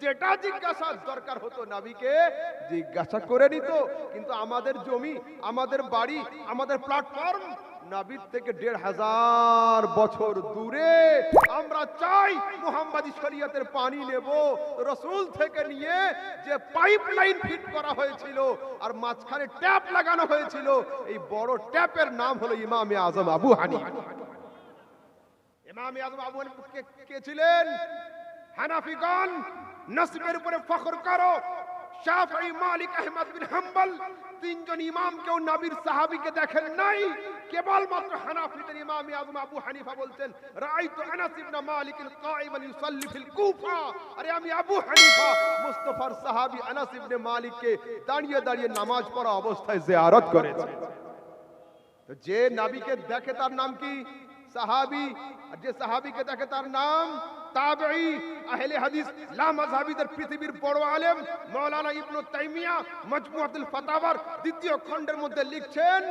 যেটা জিজ্ঞাসার দরকার হতো নাবিকে, জিজ্ঞাসা করে নিত। কিন্তু আমাদের জমি, আমাদের বাড়ি, আমাদের প্ল্যাটফর্ম নাবির থেকে দেড় হাজার বছর দূরে আমরা চাই মুহাম্মাদি শরীয়তের পানি নেব, রসুল থেকে নিয়ে যে পাইপ লাইন ফিট করা হয়েছিল আর মাঝখানে ট্যাপ লাগানো হয়েছিল, এই বড় ট্যাপের নাম হলো ইমামে আজম আবু হানি ইমামে আজম আবু হানিফা কে- কে ছিলেন? হানাফিগণ? নসবের উপরে ফখর করো। শাফি মালিক আহমদ বিন হাম্বল, তিনজন ইমামকেও নবীর সাহাবীকে দেখেন নাই। কেবলমাত্র হানাফিদের ইমাম আজম আবু হানিফা বলতেন আনাস ইবনে মালিক ফিল কুফা। আরে আমি আবু হানিফা, মুস্তাফার সাহাবী আনাস ইবনে মালিককে দাঁড়িয়ে দাঁড়িয়ে নামাজ পড়া অবস্থায় জিয়ারত করেছে। তো যে নাবিকে দেখে তার নাম কি? সাহাবি। আর যে সাহাবিকে দেখে তার নাম তাবেঈ, আহলে হাদিস, লা পৃথিবীর বড় আলেম মাওলানা ইবনু তাইমিয়া ফাতাওয়ার দ্বিতীয় খণ্ডের মধ্যে লিখছেন,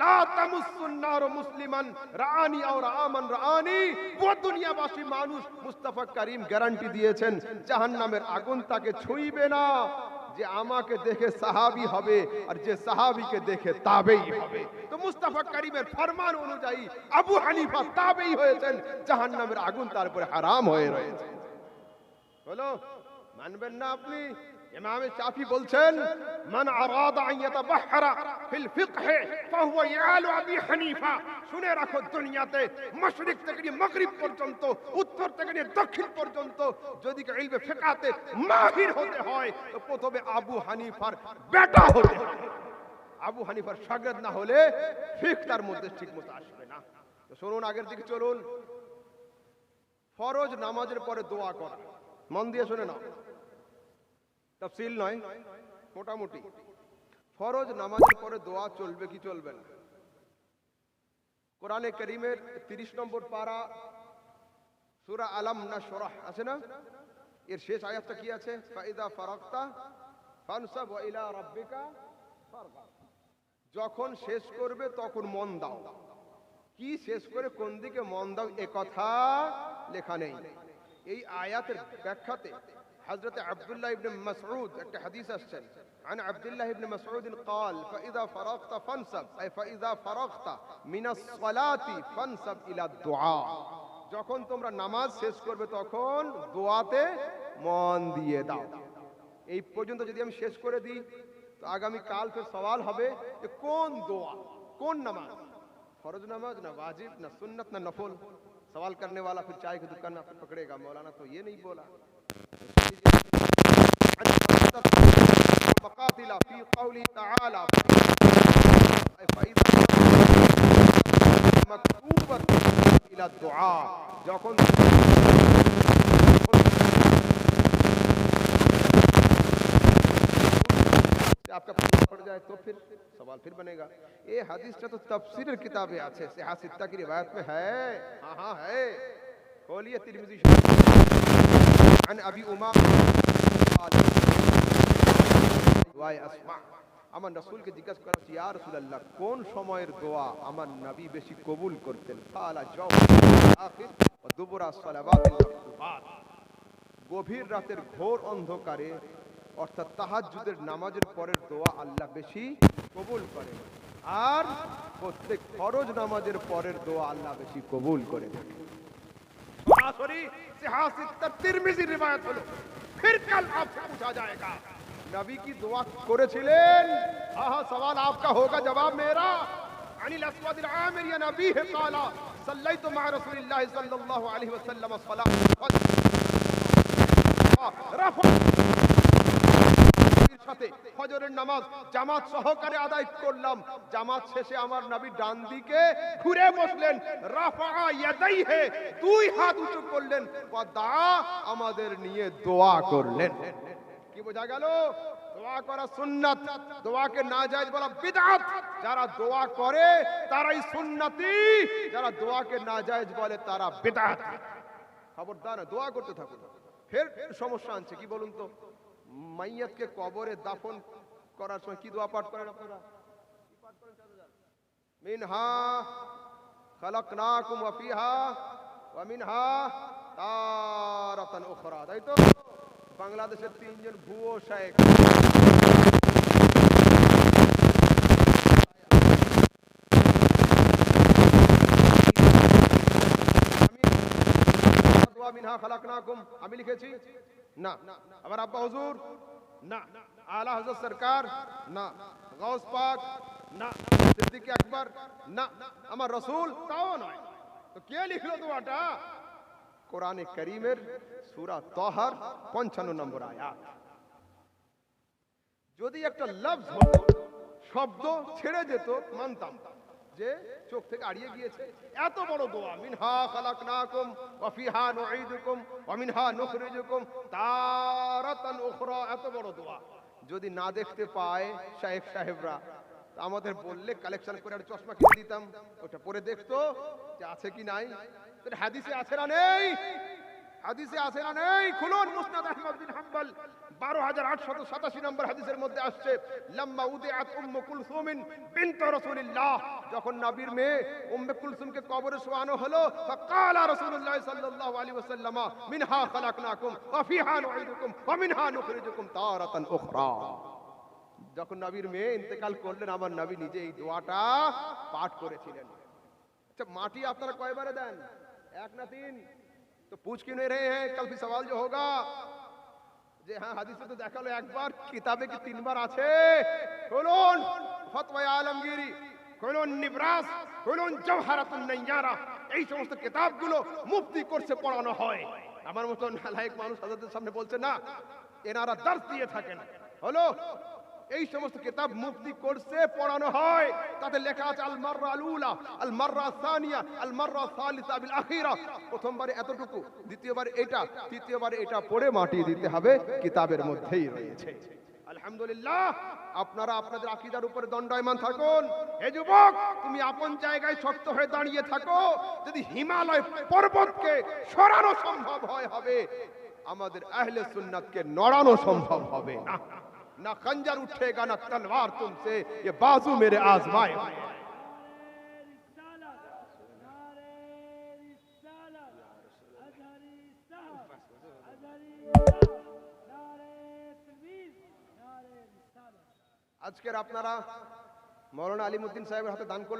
লা তামুসুন নার মুসলিমান, রাআনি আও রাআমান রাআনি, পুরো দুনিয়াবাসী মানুষ মুস্তাফা করিম গ্যারান্টি দিয়েছেন, জাহান্নামের আগুন তাকে ছুঁইবে না। যে আমাকে দেখে সাহাবি হবে আর যে সাহাবিকে দেখে তাবেই হবে। তো মুস্তাফা করিমের ফরমান অনুযায়ী আবু হানিফা তাবেই হয়েছেন, জাহান্নামের আগুন তারপরে হারাম হয়ে রয়েছে। বলো মানবেন না আপনি? ইমামে চাফি বলছেন, মান আরাদা আন ইয়াতাবাহহারা শুনে রাখো দুনিয়াতে মাশরিক থেকে নিয়ে পর্যন্ত, উত্তর থেকে দক্ষিণ পর্যন্ত যদি ইলমে মাহির হতে হয় প্রথমে আবু হানিফার বেটা হতে আবু হানিফার শাগির্দ না হলে ফিকহ তার মধ্যে ঠিকমতো আসবে না। শুনুন আগের দিকে চলুন। ফরজ নামাজের পরে দোয়া করা। মন দিয়ে শুনে নাও। তফসিল নয়, মোটামুটি। ফরজ নামাজের পরে দোয়া চলবে কি চলবে না? কোরআনে করিমের তিরিশ নম্বর পারা, সুরা আলাম না সরাহ, আছে না? এর শেষ আয়াতটা কি আছে? ফাইদা ফারাক্তা ফানসাব ইলা রাব্বিকা যখন শেষ করবে তখন মন দাও। কি শেষ করে কোন দিকে মন দাও এ কথা লেখা নেই। এই আয়াতের ব্যাখ্যাতে হযরত আব্দুল্লাহ ইবনে মাসউদ একটা হাদিস আসছেন عن عبد الله بن مسعود قال، فإذا فرغت فانصب أي، فإذا فرغت من الصلاة فانصب إلى الدعاء. جاكون تمرا نماز শেষ করবে دعاة مان دي দিয়ে দাও। এই পর্যন্ত যদি আমি শেষ করে দিই، তো আগামী کال ফের سوال হবে کہ کون দোয়া کون نماز فرض نماز না واجب نہ سنت نہ نفل سوال کرنے والا پھر چائے کی دکان میں آپ کو پکڑے گا مولانا تو یہ نہیں بولا الباطل في قوله تعالى مكتوبة إلى الدعاء যখন آپ کا پتہ پڑ جائے تو پھر سوال پھر بنے گا۔ یہ حدیث کا تو تفسیر کتابیں آچھے سیحہ ستہ کی روایت میں ہے۔ ہاں ہاں ہے۔ کھولیے ترمزی شروع عن ابی امام আমার রসুলকে জিজ্ঞাসা করা হচ্ছে রসুল্লাহ কোন সময়ের দোয়া আমার নাবি বেশি কবুল করতেন? গভীর রাতের ঘোর অন্ধকারে, অর্থাৎ তাহাজুদের নামাজের পরের দোয়া আল্লাহ বেশি কবুল করে আর প্রত্যেক খরচ নামাজের পরের দোয়া আল্লাহ বেশি কবুল করে থাকে। ফির কাল নবী কি দোয়া করেছিলেন আহা সওয়াল আপকা হোগা জবাব মেরা আনিল আসওয়াদ আল আমির ইয়া নবী হে কালা সাল্লাইতু মা রাসূলিল্লাহ সাল্লাল্লাহু আলাইহি ওয়াসাল্লাম সালাত রাফা সাথে ফজরের নামাজ জামাত সহকারে আদায় করলাম। জামাত শেষে আমার নবী ডান দিকে ঘুরে বসলেন। রাফা ইয়াদাইহি, দুই হাত উঁচু করলেন। ওয়া দা আমাদের নিয়ে দোয়া করলেন। কি বোঝা গেল? দোয়া করা সুন্নাত, দোয়াকে না জায়েজ বলা বিদআত যারা দোয়া করে, তারাই সুন্নতি। যারা দোয়াকে না জায়েজ বলে, তারা বিদআত খবরদার, দোয়া করতে থাকুন। ফের সমস্যা আনছে, কি বলুন তো? মাইয়াতকে কবরে দাফন করার সময় কি দোয়া পাঠ করেন আপনারা? মিনহা খালাকনাকুম ওয়া ফিহা, ওয়া মিনহা তারাতান উখরা, তাই তো? বাংলাদেশের তিনজন ভুয়ো শেখ দোয়া মিনহা খালাকনাকুম, আমি লিখেছি? না। আবার আব্বা হুজুর? না। আলা হযরত সরকার? না। গাউস পাক? না। সিদ্দিক আকবর? না। আমার রাসূল? তাও নয়। তো কে লিখলো দোয়াটা কোরআনে করিমের সূরা তাহার 55 নম্বর আয়াত। যদি একটা লফজ হতো, শব্দ ছেড়ে যেত, মানতাম যে চোখ থেকে আড়িয়ে গিয়েছে। এত বড় দোয়া, মিনহা খালাকনাকুম ওয়া ফিহা নুঈদুকুম ওয়া মিনহা নুখরিজুকুম, তারাতান উখরা, এত বড় দোয়া। যদি না দেখতে পায় শাহেব সাহেবরা আমাদের বললে কালেকশন করে চশমা কিনে দিতাম। ওটা পরে দেখতো যে আছে কি নাই। হাদিসে আছে না নেই? হাদিসে আছে না নেই? খুলুন, মুসনাদ নম্বর হাদিসের মধ্যে আসছে কুলসুমিন বিনত যখন নবীর মেয়ে উম্মে কুলসুমকে কবরে শোয়ানো হলো সাল্লাল্লাহু আলাইহি ওয়াসাল্লাম, মিনহা খালাকনাকুম, ওয়া ফিহা ওয়া মিনহা নুখরিজুকুম তারাতান উখরা। যখন নবীর মেয়ে ইন্তেকাল করলেন আমার নবী নিজে এই দোয়াটা পাঠ করেছিলেন। আচ্ছা মাটি আপনারা কয়বারে দেন? এক না তিন तो पूछ क्यों नहीं रहे हैं कल भी सवाल जो होगा যে হ্যাঁ হাদিসে তো দেখালো একবার কিতাবে কি তিনবার আছে খুলুন ফতওয়া আলমগীরি খুলুন নিবরাস খুলুন জওহারাতুন নাইয়ারা এই সমস্ত কিতাবগুলো মুফতি কোর্সে পড়ানো হয় আমার মতন নালায়েক মানুষ হাজারদের সামনে বলছে না এনারা দর্শ দিয়ে থাকেন হলো এই সমস্ত কিতাব মুফতি কোর্সে পড়ানো হয়। তাতে লেখা আছে আল মাররা আল উলা আল মাররা সানিয়া আল মাররা সালিসা বিল আখিরা প্রথমবারে এতটুকু, দ্বিতীয়বার এটা, তৃতীয়বার এটা পড়ে মাটি দিতে হবে, কিতাবের মধ্যেই রয়েছে। আলহামদুলিল্লাহ, আপনারা আপনাদের আকীদার উপরে দণ্ডায়মান থাকুন। হে যুবক, তুমি আপন জায়গায় শক্ত হয়ে দাঁড়িয়ে থাকো। যদি হিমালয় পর্বতকে সরানো সম্ভব হয়, হবে। আমাদের আহলে সুন্নাতকে নড়ানো সম্ভব হবে। না نہ خنجر اٹھے گا، نہ تلوار تم سے۔ یہ بازو میرے آزمائے ہیں آج کے راپنا را مولانا آپ موریمدین صاحب دان کر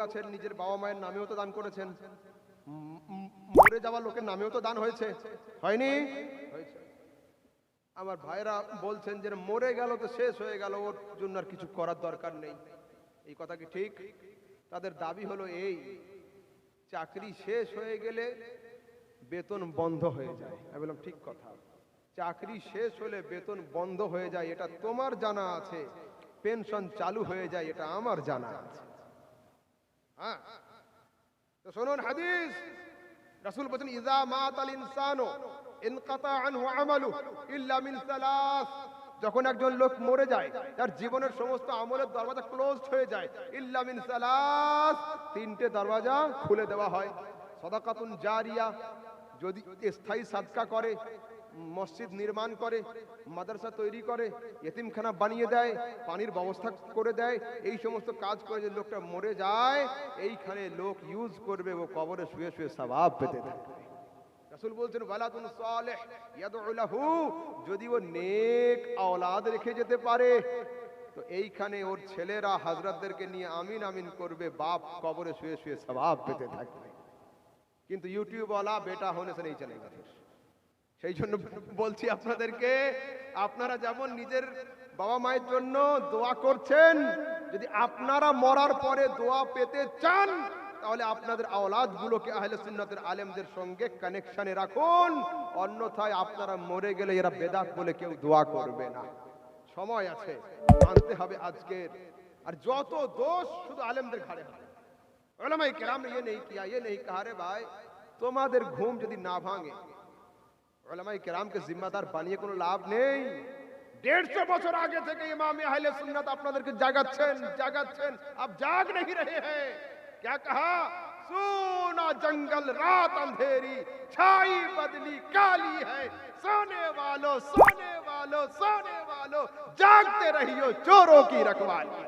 আছেন، নিজের বাবা মায়ের নামেও তো دان کر মরে যাওয়া লোকের নামেও তো দান হয়েছে। হয়নি? আমার ভাইরা বলছেন যে মরে গেল তো শেষ হয়ে গেল, ওর জন্য আর কিছু করার দরকার নেই। এই কথা কি ঠিক? তাদের দাবি হলো এই, চাকরি শেষ হয়ে গেলে বেতন বন্ধ হয়ে যায়। আমি বললাম, ঠিক কথা। চাকরি শেষ হলে বেতন বন্ধ হয়ে যায়, এটা তোমার জানা আছে। পেনশন চালু হয়ে যায়, এটা আমার জানা আছে। হ্যাঁ? তো শুনুন হাদিস। রাসূল বলেন মাতাল ইনসানু, ইনকাতা আনহু আমালু ইল্লা মিন সালাস। যখন একজন লোক মরে যায়, তার জীবনের সমস্ত আমলের দরওয়াজা ক্লোজ হয়ে যায়। ইল্লা মিন সালাস, তিনটে দরওয়াজা খুলে দেওয়া হয়। সাদাকাতুন জারিয়া, যদি স্থায়ী সাদকা করে মসজিদ নির্মাণ করে, মাদ্রাসা তৈরি করে, এতিমখানা বানিয়ে দেয়, পানির ব্যবস্থা করে দেয়, এই সমস্ত কাজ করে যে লোকটা মরে যায়, এইখানে লোক ইউজ করবে ও কবরে শুয়ে শুয়ে স্বভাব পেতে থাকে। রাসুল বলছেন ওয়ালাদুন সালেহ ইয়াদউ যদি ও নেক আওলাদ রেখে যেতে পারে, তো এইখানে ওর ছেলেরা হাজরাতদেরকে নিয়ে আমিন আমিন করবে, বাপ কবরে শুয়ে শুয়ে স্বভাব পেতে থাকবে কিন্তু ইউটিউবওয়ালা বেটা হনে সে নেই চলে গেছে সেই জন্য বলছি আপনাদেরকে, আপনারা যেমন নিজের বাবা মায়ের জন্য দোয়া করছেন, যদি আপনারা মরার পরে দোয়া পেতে চান, তাহলে আপনাদের আওলাদ গুলোকে আহলে সুন্নাতের আলেমদের সঙ্গে কানেকশনে রাখুন, অন্যথায় আপনারা মরে গেলে এরা বেদাত বলে কেউ দোয়া করবে না। সময় আছে আনতে হবে আজকের। আর যত দোষ শুধু আলেমদের ঘাড়ে ওলামাই কেরাম ইয়ে নেই কিয়া ইয়ে নেই কাহারে ভাই, তোমাদের ঘুম যদি না ভাঙে ওলামাই কেরামকে জিম্মাদার বানিয়ে কোনো লাভ নেই দেড়শো বছর আগে থেকে ইমাম আহলে সুন্নাত আপনাদেরকে জাগাচ্ছেন জাগাচ্ছেন अब जाग नहीं रहे हैं क्या कहा सोना जंगल रात अंधेरी छाई बदली काली है सोने वालों सोने वालों सोने वालों जागते रहियो चोरों की रखवाली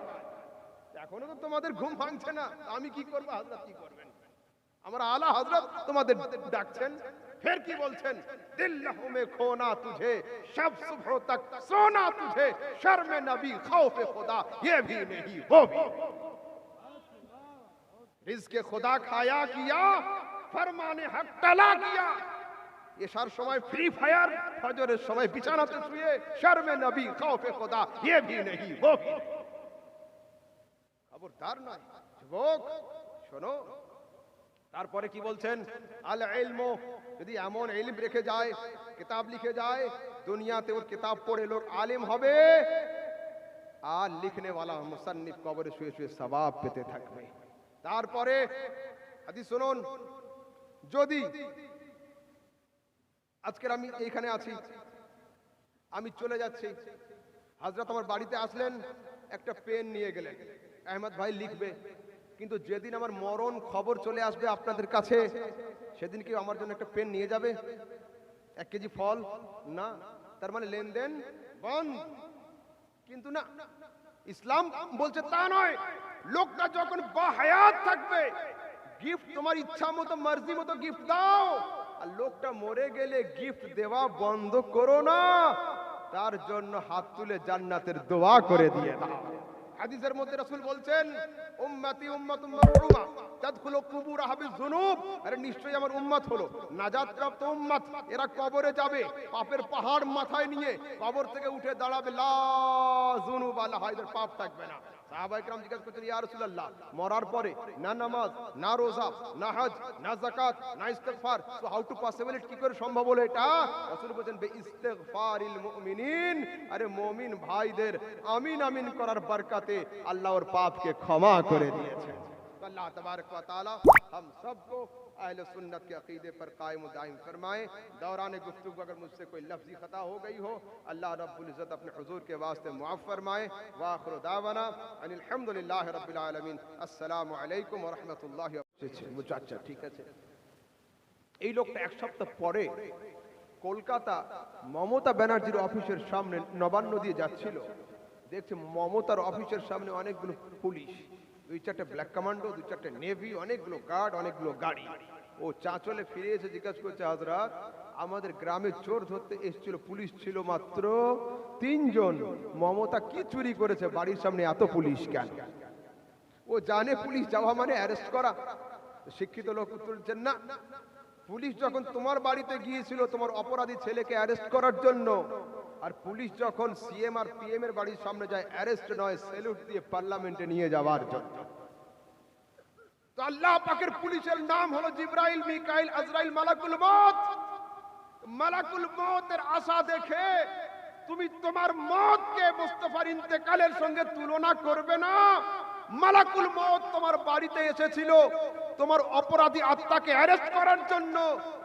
क्या এখনো তো তোমাদের ঘুম ভাঙছে না আমি কি করবো হাজরত কি করবেন আমার আলা হজরত তোমাদের ডাকছেন ফের কি বলছেন দিল্লাহ মে খোনা তুঝে সব সুবহ তক সোনা তুঝে শর্ম নবী खौफ खुदा ये भी नहीं वो भी রিজকে খোদা খায়া কিয়া ফরমানে হক টালা কিয়া এসার সময় ফ্রি ফায়ার ফজরের সময় বিছানাতে শুয়ে শর্মে নবী খৌফে খোদা ये भी नहीं वो भी नहीं। খবরদার নয় যুবক শোনো তারপরে কি বলছেন? আল ইলমু, যদি এমন এলিম রেখে যায়, কিতাব লিখে যায়, দুনিয়াতে ওর কিতাব পড়ে লোক আলিম হবে, আর লিখনে वाला মুসান্নিফ কবরে শুয়ে শুয়ে সবাব পেতে থাকবে। তারপরে হাদিস শুনুন, যদি আজকের আমি এইখানে আছি, আমি চলে যাচ্ছি হাজরত আমার বাড়িতে আসলেন, একটা পেন নিয়ে গেলেন, আহমদ ভাই লিখবে কিন্তু যেদিন আমার মরণ খবর চলে আসবে আপনাদের কাছে সেদিন কি আমার জন্য একটা পেন নিয়ে যাবে। এক কেজি ফল? না। তার মানে লেনদেন বন্ধ। কিন্তু না, ইসলাম বলছে তা নয়। লোকটা যখন বাহায়াত থাকবে গিফট তোমার ইচ্ছা মতো, মর্জি মতো গিফট দাও। আর লোকটা মরে গেলে গিফট দেওয়া বন্ধ করো না। তার জন্য হাত তুলে জান্নাতের দোয়া করে দিয়ে দাও। হাদিসের মধ্যে রাসূল বলছেন, উম্মতি উম্মাতুম মারহুমা তাদখুলু কুবুরাহা বিযুনুব আরে নিশ্চয়ই আমার উম্মত হলো। নাজাত প্রাপ্ত উম্মত, এরা কবরে যাবে, পাপের পাহাড় মাথায় নিয়ে কবর থেকে উঠে দাঁড়াবে। লা যুনুব আলা হায়দের পাপ থাকবে না। সাহাবা ইকরাম জিজ্ঞাসা করছেন ইয়া রাসূলুল্লাহ মরার পরে না নামাজ না রোজা না হজ না যাকাত না ইস্তিগফার so how to possible it কি করে সম্ভব হলো এটা রাসূল বলেন বে ইস্তিগফারিল মুমিনিন আরে মুমিন ভাইদের আমিন আমিন করার বরকতে আল্লাহ ওর পাপকে ক্ষমা করে দিয়েছেন तो अल्लाह तबारक व ताला हम सबको अहल सुन्नत के अकीदे पर कायम व दायम फरमाए दौरान गुफ्तगू अगर मुझसे कोई लफ्जी खता हो गई हो अल्लाह रब्बुल इज़्ज़त अपने हुजूर के वास्ते मुआफ़ फरमाए वाखिर दावाना अनिल हम्दुलिल्लाह रब्बिल आलमीन अस्सलामु अलैकुम व रहमतुल्लाहि व बरकातुहू আচ্ছা ঠিক আছে এই লোকটা এক সপ্তাহ পরে কলকাতা মমতা ব্যানার্জির অফিসের সামনে নবান্ন দিয়ে যাচ্ছিল দেখছে মমতার অফিসের সামনে অনেকগুলো পুলিশ দুই চারটে ব্ল্যাক কমান্ডো দুই চারটে নেভি অনেকগুলো গার্ড অনেকগুলো গাড়ি। ও চাঁচলে ফিরে এসে জিজ্ঞাসা করছে, হাজরাত, আমাদের গ্রামে চোর ধরতে এসেছিল, পুলিশ ছিল মাত্র তিনজন। মমতা কি চুরি করেছে? বাড়ির সামনে এত পুলিশ কেন? ও জানে পুলিশ যাওয়া মানে অ্যারেস্ট করা। শিক্ষিত লোক তুলছেন না পুলিশ যখন তোমার বাড়িতে গিয়েছিল তোমার অপরাধী ছেলেকে অ্যারেস্ট করার জন্য, আর পুলিশ যখন সিএম আর পিএম এর বাড়ির সামনে যায় অ্যারেস্ট নয় সেলুট দিয়ে পার্লামেন্টে নিয়ে যাওয়ার জন্য। তো আল্লাহ পাকের পুলিশের নাম হলো জিব্রাইল, মিকাইল, আজরাইল, মালাকুল মত মালাকুল মতের আশা দেখে তুমি তোমার মতকে মুস্তফার ইন্তেকালের সঙ্গে তুলনা করবে না। মালাকুল মত তোমার বাড়িতে এসেছিল তোমার অপরাধী আত্মাকে অ্যারেস্ট করার জন্য।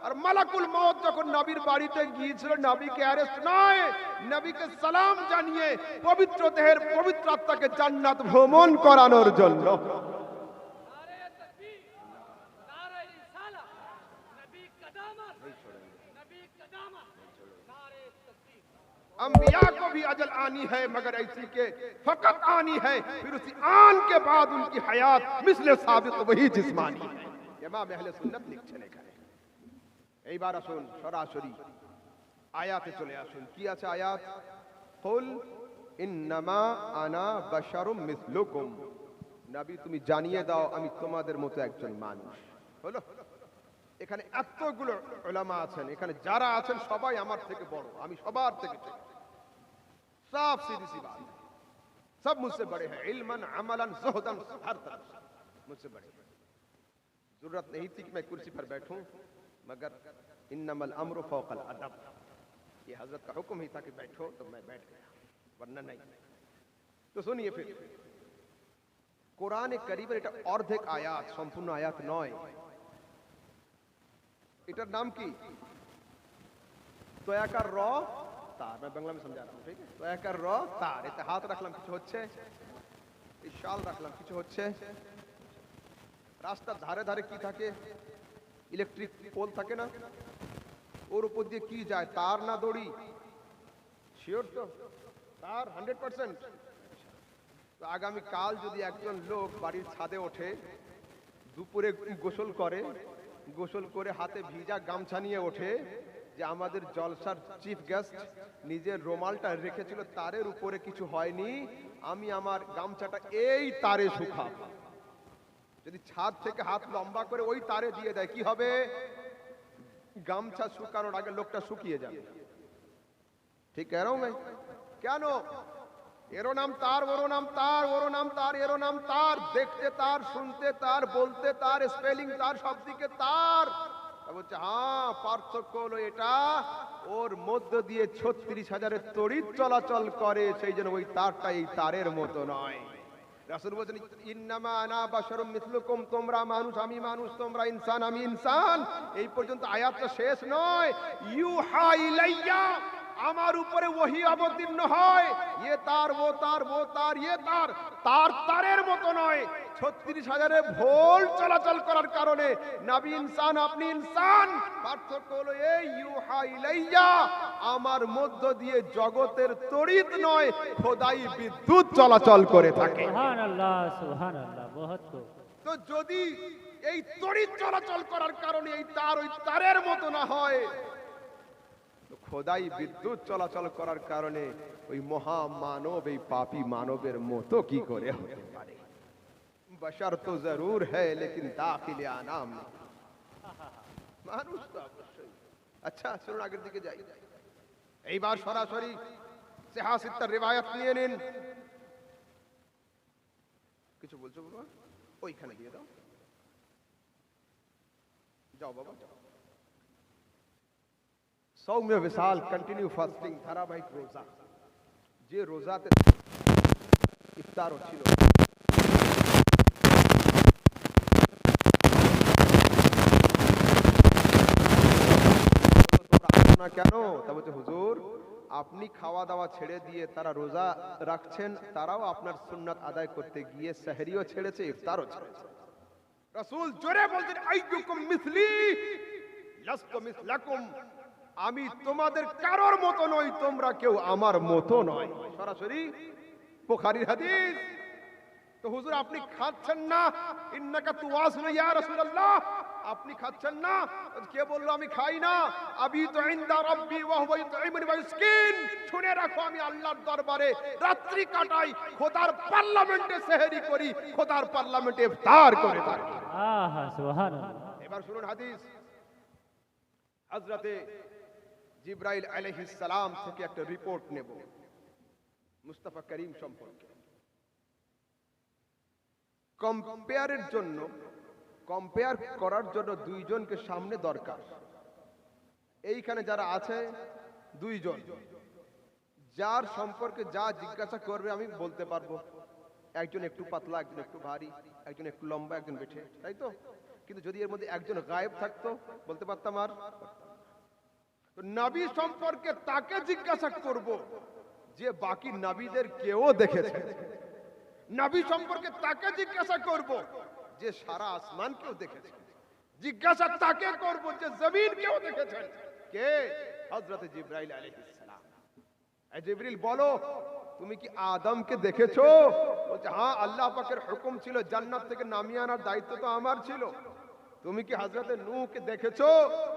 আর মালাকুল মত যখন নবীর বাড়িতে গিয়েছিল, নবীকে অ্যারেস্ট নয়, নবীকে সালাম জানিয়ে পবিত্র দেহের পবিত্র আত্মাকে জান্নাত ভ্রমণ করানোর জন্য। अंबिया को भी अजल आनी है मगर ऐसी के फकत आनी है फिर उसी आन के बाद उनकी हयात मिसले साबित वही जिस्मानी है ইমাম আহলে সুন্নাত লিখছেন এখানে এইবার আসুন সরাসরি আয়াতে চলে আসুন কি আছে আয়াত কুল ইন্নামা আনা বাশারুম মিসলুকুম নবী তুমি জানিয়ে দাও আমি তোমাদের মতো একজন মানুষ হলো এখানে এতগুলো ওলামা আছেন এখানে যারা আছেন সবাই আমার থেকে বড় আমি সবার থেকে ছোট صاف سیدھی سی بات ہے۔ سب مجھ سے بڑے ہیں، علماً، عملاً، زہداً، ہر طرح۔ مجھ سے بڑے ہیں۔ ضرورت نہیں تھی کہ میں کرسی پر بیٹھوں، مگر انما الامر فوق الادب۔ یہ حضرت کا حکم ہی تھا کہ بیٹھو تو میں بیٹھ گیا، ورنہ نہیں۔ تو سنیے پھر، قرآن قریب اور اردھک آیات، سمپورن آیات نوئے۔ ایٹر نام کی؟ تویا کا رو۔ তার मैं বাংলা में समझा रहा हूं ठीक है দয়াকার র তার এতে হাত রাখলাম কিছু হচ্ছে এই শাল রাখলাম কিছু হচ্ছে রাস্তার ধারে ধারে কি থাকে ইলেকট্রিক পোল থাকে না ওর উপর দিয়ে কি যায় তার না দড়ি শিওর তো তার হান্ড্রেড পার্সেন্ট তো আগামী কাল যদি একজন লোক বাড়ির ছাদে ওঠে দুপুরে গোসল করে গোসল করে হাতে ভিজা গামছা নিয়ে ওঠে যে আমাদের জলসার চিফ গেস্ট নিজের রোমালটা রেখেছিল, তারের উপরে কিছু হয়নি। আমি আমার গামছাটা এই তারে শুকাবো। যদি ছাদ থেকে হাত লম্বা করে ওই তারে দিয়ে দেয়, কি হবে? গামছা শুকানোর আগে লোকটা শুকিয়ে যাবে। ঠিক নাই কেন? এরও নাম তার, ওরও নাম তার, ওরও নাম তার, এরও নাম তার। দেখতে তার, শুনতে তার, বলতে তার, স্পেলিং তার সব দিকে তার। বলছে হ্যাঁ পার্থক্য হলো এটা, ওর মধ্য দিয়ে ছত্রিশ হাজারের তড়িৎ চলাচল করে, সেই জন্য ওই তারটা এই তারের মতো নয়। বলছেন তোমরা মানুষ, আমি মানুষ, তোমরা ইনসান, আমি ইনসান। এই পর্যন্ত আয়াতটা শেষ নয়। ইউহা ইলাইয়া আমার উপরে ওহি অবতীর্ণ হয়। ইয়ে তার ও তার ও তার ইয়ে তার। তার তারের মতো নয়। ছত্রিশ হাজারে ভোল চলাচল করার কারণে নাবি ইনসান আপনি ইনসান। পার্থক্য হলো এই ইউহা ইলাইয়া আমার মধ্য দিয়ে জগতের তড়িৎ নয় খোদাই বিদ্যুৎ চলাচল করে থাকে। সুবহানাল্লাহ সুবহানাল্লাহ বহুত তো যদি এই তড়িৎ চলাচল করার কারণে এই তার ওই তারের মতো না হয় খোদাই বিদ্যুৎ চলাচল করার কারণে ওই মহা মানব এই পাপী মানবের মতো কি করে হতে পারে? বশর তো জরুর হ্যায়, লেকিন দাখিলে আনাম। মানুষ তো আচ্ছা চলুন আগের দিকে যাই। এইবার সরাসরি সেহাসিত্তার রেবায়াত নিয়ে নিন। কিছু বলছো বাবা? ওইখানে দিয়ে দাও। যাও বাবা, যাও। সৌম্য বিশাল কন্টিনিউ ফাস্টিং ধারাবাহিক রোজা যে রোজাতে ইফতার হচ্ছিল তোমরা আসো না কেন তা বলছে হুজুর আপনি খাওয়া দাওয়া ছেড়ে দিয়ে তারা রোজা রাখছেন তারাও আপনার সুন্নাত আদায় করতে গিয়ে সেহরিও ছেড়েছে ইফতারও ছেড়েছে রাসূল জোরে বলছেন আইয়ুকুম মিসলি লাস্তু মিসলাকুম আমি তোমাদের কারোর মতো নই তোমরা কেউ আমার মতো নয়। সরাসরি পোখারির হাদিস। তো হুজুর আপনি খাচ্ছেন না? ইন্নাকা তু আসলে ইয়া রাসূলুল্লাহ। আপনি খাচ্ছেন না? কে বলল আমি খাই না? আবি তু ইনদা রাব্বি ওয়া হুয়া ইউতঈমুনি ওয়া ইসকিন শুনে রাখো আমি আল্লাহর দরবারে রাত্রি কাটাই খোদার পার্লামেন্টে সেহরি করি খোদার পার্লামেন্টে ইফতার করে থাকি। আহা সুবহানাল্লাহ। এবার শুনুন হাদিস। হযরতে জিব্রাইল সালাম থেকে একটা রিপোর্ট নেব। মুস্তাফা করিম সম্পর্কে। কম্পেয়ারের জন্য কম্পেয়ার করার জন্য দুইজনকে সামনে দরকার। এইখানে যারা আছে, দুইজন। যার সম্পর্কে যা জিজ্ঞাসা করবে আমি বলতে পারব। একজন একটু পাতলা, একজন একটু ভারী, একজন একটু লম্বা, একজন বেঠে, তাই তো? কিন্তু যদি এর মধ্যে একজন গায়েব থাকতো, বলতে পারতাম আর? নাবী সম্পর্কে তাকে জিজ্ঞাসা করব যে বাকি নাবীদের কেউ দেখেছে? নাবী সম্পর্কে তাকে জিজ্ঞাসা করব যে সারা আসমান কেউ দেখেছে? জিজ্ঞাসা তাকে করব যে জমিন কেউ দেখেছেন কে? হযরত জিব্রাইল এই জিবরিল বলো, তুমি কি আদমকে দেখেছ? বলছে হ্যাঁ আল্লাহ পাকের হুকুম ছিল জান্নাত থেকে নামিয়ে আনার দায়িত্ব তো আমার ছিল। তুমি কি হজরতে নূহকে দেখেছ?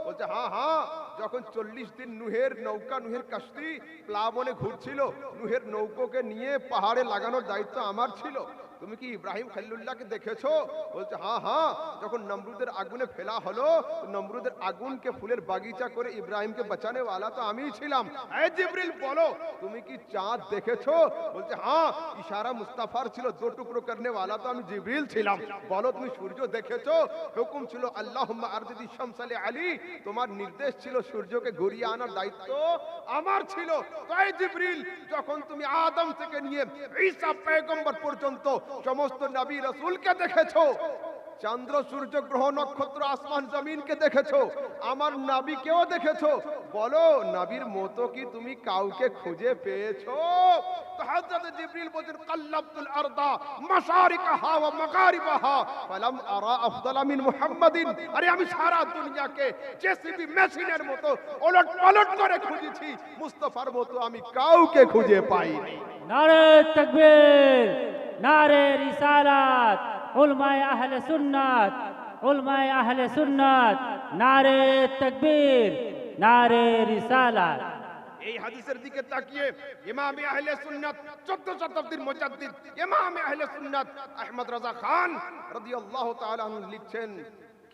বলছে হ্যাঁ হ্যাঁ যখন চল্লিশ দিন নুহের নৌকা, নুহের কাস্তি প্লাবনে ঘুরছিল, নুহের নৌকোকে নিয়ে পাহাড়ে লাগানোর দায়িত্ব আমার ছিল। তুমি কি ইব্রাহিম খলিলুল্লাহকে দেখেছ? বলছে হ্যাঁ হ্যাঁ। যখন নমরুদের আগুনে ফেলা হলো, নমরুদের আগুনকে ফুলের বাগিচা করে ইব্রাহিমকে বাঁচানে ওয়ালা তো আমিই ছিলাম। এই জিবরিল, বলো, তুমি কি চাঁদ দেখেছ? বলছে হ্যাঁ ইশারা মুস্তাফার ছিল, দো টুকরো করনে ওয়ালা তো আমি জিবরিল ছিলাম। বলো, তুমি সূর্য দেখেছ? হুকুম ছিল, আল্লাহুম্মা আরজিদি শামসালে আলী তোমার নির্দেশ ছিল, সূর্যকে ঘুরিয়ে আনার দায়িত্ব আমার ছিল। তাই জিবরিল, যখন তুমি আদম থেকে নিয়ে ঈসা পয়গম্বর পর্যন্ত সমস্ত নবী রসুলকে দেখেছ। চন্দ্র, সূর্য, গ্রহ, নক্ষত্র, আসমান, জমিনকে দেখেছ। আমার নাবিকেও দেখেছ। বলো, নাবির মতো কি তুমি কাউকে খুঁজে পেয়েছ? তো হযরত জিবরিল বলেন কাল্লাবতুল আরদা, মাশারিকাহা ওয়া মাগারিবাহা, ফালাম আরা আফদালা মিন মুহাম্মাদিন। আরে আমি সারা দুনিয়াকে জেসিবি মেশিনের মতো ওলট পালট করে খুঁজেছি। মুস্তাফার মতো আমি কাউকে খুঁজে পাইনি। নারে তাকবীর। নারে রিসালাত, উলমায় আহলে সুন্নাত, উলমায় আহলে সুন্নাত, নারে তকবীর, নারে রিসালাত। এই হাদিসের দিকে তাকিয়ে ইমাম আহলে সুন্নাত 14 শতাব্দীর মুজাদ্দিদ ইমাম আহলে সুন্নাত আহমদ রাজা খান রাদিয়াল্লাহু তাআলা আনহু লিখছেন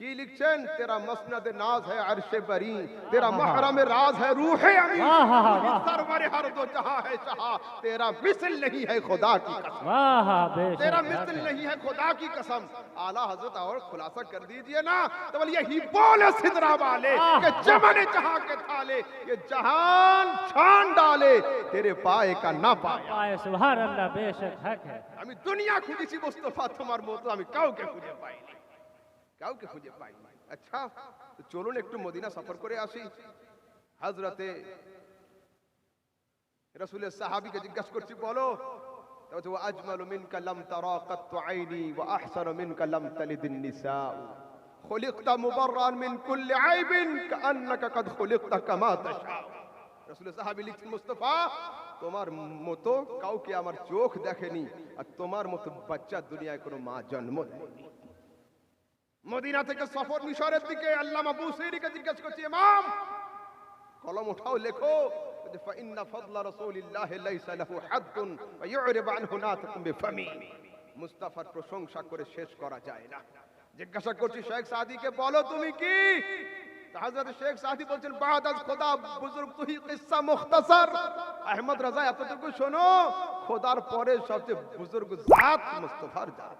کی لکھچن تیرا مسند ناز ہے عرش بری تیرا محرم راز ہے روح امین۔ سرور ہر دو جہاں ہے شہا تیرا مثل نہیں ہے خدا کی قسم۔ تیرا مثل نہیں ہے خدا کی قسم۔ آلہ حضرت اور خلاصہ کر دیجیے نا۔ تو ولیہ ہی بولے صدرہ والے کہ جمن جہاں کے تھالے یہ جہان چھان ڈالے تیرے پائے کا نہ پائے سبحان اللہ بے شک حق ہے۔ ہمیں دنیا خودی سی مصطفیٰ تمہار موتو ہمیں کہو کہ خودے پائے কাউকে খুঁজে পাইনি কাউকে খুঁজে পাইনি আচ্ছা তো চলুন একটু মদিনা সফর করে আসি হজরতে রসুলের সাহাবিকে জিজ্ঞাসা করছি বলো তা বলছে, وأجمل منك لم ترى قط عيني وأحسن منك لم تلد النساء خلقت مبرا من كل عيب كأنك قد خلقت كما تشاء রসুলের সাহাবি লিখছেন মুস্তফা তোমার মতো কাউকে আমার চোখ দেখেনি আর তোমার মতো বাচ্চা দুনিয়ায় কোনো মা জন্ম দেয়নি মদিনা থেকে সফর মিশরের দিকে আল্লামা বুসেরিকে জিজ্ঞেস করছি, ইমাম, কলম উঠাও, লেখো। ফাইন্না ফাদলা লাইসা লাহু হাদুন ইউরিব আনহু বিফামি। মুস্তাফার প্রশংসা করে শেষ করা যায় না। জিজ্ঞাসা করছি, শেখ সাদিকে বলো তুমি কি? হযরত শেখ সাদি বলছেন, বাদ আজ খোদা, বুজুর্গ তুহি কিসসা মুখতাসার। আহমদ রাজা, এতটুকু শোনো, খোদার পরে সবচেয়ে বুজুর্গ জাত মুস্তাফার জাত।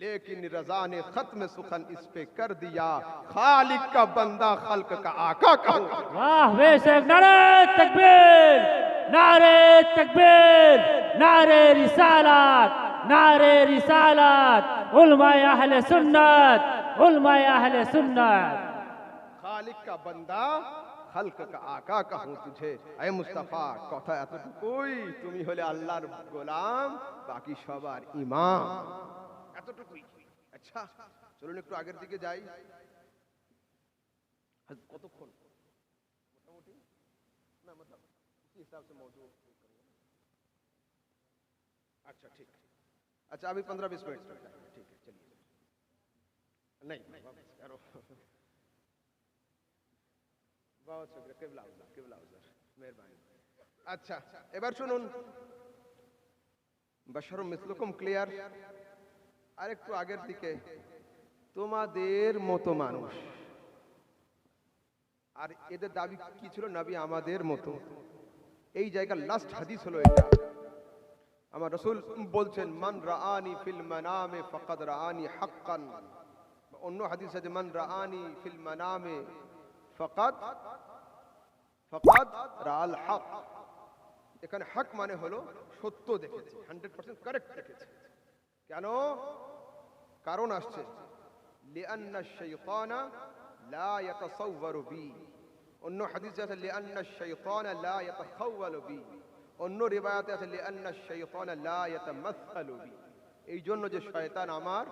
لیکن رضا نے ختم سخن اس پہ کر دیا۔ خالق کا بندہ خلق کا آقا کہو واہ بے شک۔ نعرہ تکبیر نعرے تکبیر نعرے رسالات نعرے رسالات۔ علماء اہل سنت علماء اہل سنت۔ خالق کا بندہ خلق کا آقا کہوں تجھے؟ اے مصطفیٰ کوتا ہے تو کوئی۔ تمہیں ہو لے اللہ رب غلام باقی شوار امام এতটুকুই আচ্ছা চলুন একটু আগের দিকে যাই হাজ, কতক্ষণ মোটামুটি না মতলব इसी हिसाब से मौजूद अच्छा ठीक अच्छा अभी पंद्रह बीस मिनट चल जाएगा ठीक है चलिए नहीं वापस करो बहुत शुक्रिया केबला हुजूर केबला हुजूर मेहरबानी আচ্ছা এবার শুনুন বাশার মিসলুকুম ক্লিয়ার আরেকটু আগের দিকে। তোমাদের মতো মানুষ। আর এদের দাবি কি ছিল? নবী, আমাদের মতো। এই জায়গার লাস্ট হাদিস হলো এটা। আমার রসুল বলছেন, মান রাআনি ফিল মানামে ফাকাদ রাআনি হাক্কান। অন্য হাদিস আছে, মান রাআনি ফিল মানামে ফাকাদ ফাকাদ রাআল হক। এখানে হক মানে হলো সত্য দেখেছে হান্ড্রেড পার্সেন্ট কারেক্ট দেখেছে। কেন? কারণ আসছে বি। অন্য আছে লা বি। অন্য আছে এই জন্য যে শয়তান আমার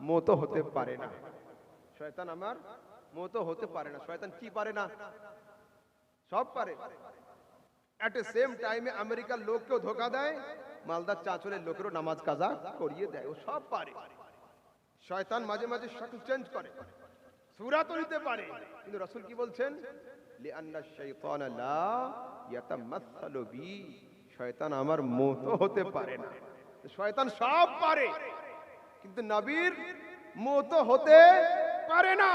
মতো হতে পারে না। শয়তান আমার মতো হতে পারে না। শয়তান কি পারে না? সব পারে। অ্যাট এ সেম টাইমে আমেরিকার লোককেও ধোকা দেয় মালদার চাঁচলের লোকেরও নামাজ কাজা করিয়ে দেয় ও সব পারে শয়তান মাঝে মাঝে শক্ল চেঞ্জ করে সুরা তো নিতে পারে কিন্তু রসুল কি বলছেন লিআন্না শাইতান লা ইয়াতামাসসালু বি শয়তান আমার মতো হতে পারে না শয়তান সব পারে কিন্তু নবীর মতো হতে পারে না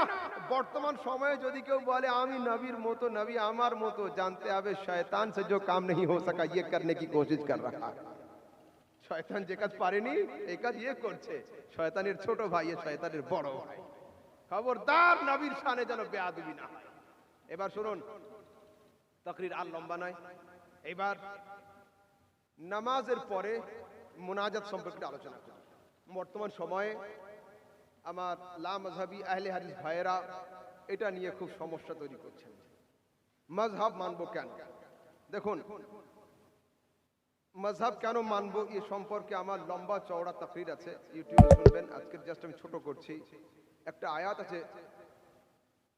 বর্তমান সময়ে যদি কেউ বলে আমি নবীর মতো নবী আমার মতো জানতে হবে শয়তান से जो काम नहीं हो सका ये करने की कोशिश कर रहा है শয়তান যে কাজ পারেনি, এই কাজ ইয়ে করছে। শয়তানের ছোট ভাই এ শয়তানের বড় ভাই। খবরদার নবীর শানে যেন বেয়াদবি না এবার শুনুন, তকরির আর লম্বা নয়। এবার নামাজের পরে মোনাজাত সম্পর্কে আলোচনা করি বর্তমান সময়ে আমার লা মজহাবি আহলে হাদিস ভাইয়েরা এটা নিয়ে খুব সমস্যা তৈরি করছেন। মজহাব মানবো কেন? দেখুন মজহাব কেন মানবো এ সম্পর্কে আমার লম্বা চওড়া তাকরির আছে, ইউটিউবে শুনবেন। আজকের জাস্ট আমি ছোট করছি। একটা আয়াত আছে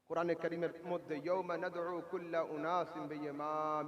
কোরআনে করিমের মধ্যে ইয়ৌমা নাদউ কুল্লা উনাসিম বিইমামি